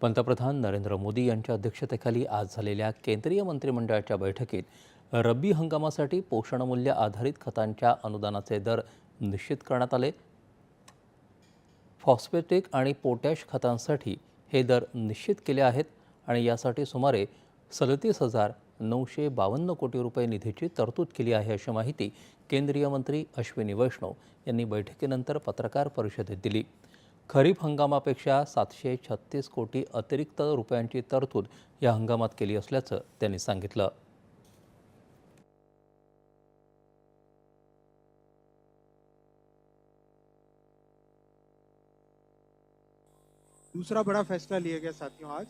पंतप्रधान नरेंद्र मोदी यांच्या अध्यक्षतेखाली आज झालेल्या केंद्रीय मंत्रिमंडळाच्या बैठकीत रब्बी हंगामासाठी पोषणमूल्य आधारित खतांच्या अनुदानाचे दर निश्चित करण्यात आले. फॉस्फेटिक आणि पोटॅश खतांसाठी हे दर निश्चित केले आहेत आणि यासाठी सुमारे सदतीस हजार नऊशे बावन्न कोटी रुपये निधीची तरतूद केली आहे अशी माहिती केंद्रीय मंत्री अश्विनी वैष्णव यांनी बैठकीनंतर पत्रकार परिषदेत दिली. खरीप हंगामापेक्षा सातशे छत्तीस कोटी अतिरिक्त रुपयांची तरतूद या हंगामात केली असल्याचं त्यांनी सांगितलं. दूसरा बड़ा फैसला लिया गया साथियों आज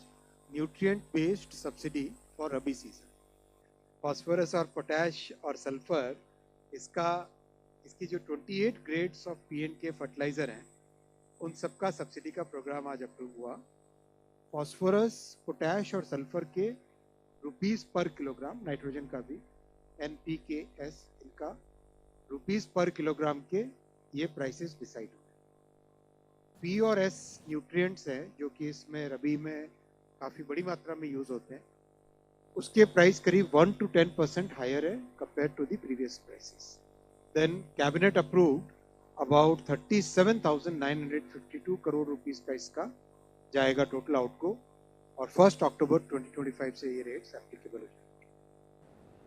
nutrient based subsidy for rabi season phosphorus और पोटैश और सल्फ़र इसका, इसकी जो 28 ग्रेड्स ऑफ़ पीएनके फर्टिलाइज़र हैं उन सबका सब्सिडी का प्रोग्राम आज अप्रूव हुआ। फॉस्फोरस पोटैश और सल्फ़र के रुपीस पर किलोग्राम नाइट्रोजन का भी एन पी के एस इनका रुपीस पर किलोग्राम के ये प्राइसेस डिसाइड हुए। पी और एस न्यूट्रिएंट्स हैं, जो कि इसमें रबी में काफ़ी बड़ी मात्रा में यूज़ होते हैं। उसके प्राइस करीब one two ten percent higher है compare to the previous prices then cabinet approved about thirty seven thousand nine hundred fifty two crore rupees का इसका जाएगा टोटल आउटगो और फ़र्स्ट अक्टूबर 2025 से ये रेट्स एप्लीकेबल हो जाएँगे।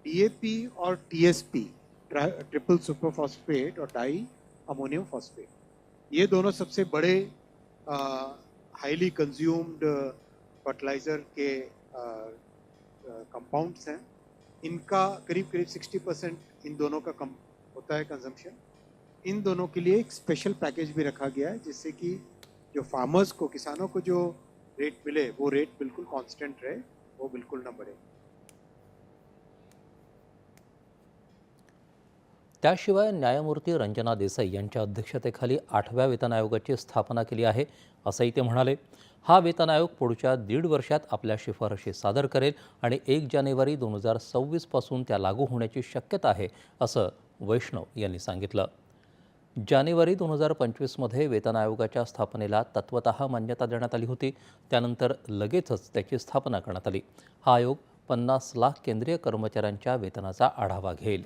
डीएपी और टीएसपी ट्रिपल सुपर फॉस्फेट और डाई अमोनियम फॉस्फेट ये दोनों सबसे बड़े हाईली कंज्यूम्ड फर्टिलाइज़र के कंपाउंड्स हैं। इनका करीब करीब 60 परसेंट इन दोनों का कम होता है कंजम्पशन इन दोनों के लिए एक स्पेशल पैकेज भी रखा गया है जिससे कि जो फार्मर्स को किसानों को जो रेट मिले वो रेट बिल्कुल कांस्टेंट रहे वो बिल्कुल ना बढ़े। त्याशिवाय न्यायमूर्ती रंजना देसाई यांच्या अध्यक्षतेखाली आठव्या वेतन आयोगाची स्थापना केली आहे असंही ते म्हणाले. हा वेतन आयोग पुढच्या दीड वर्षात आपल्या शिफारशी सादर करेल आणि एक जानेवारी दोन हजार सव्वीसपासून त्या लागू होण्याची शक्यता आहे असं वैष्णव यांनी सांगितलं. जानेवारी दोन हजार पंचवीसमध्ये वेतन आयोगाच्या स्थापनेला तत्वतः मान्यता देण्यात आली होती. त्यानंतर लगेचच त्याची स्थापना करण्यात आली. हा आयोग पन्नास लाख केंद्रीय कर्मचाऱ्यांच्या वेतनाचा आढावा घेईल.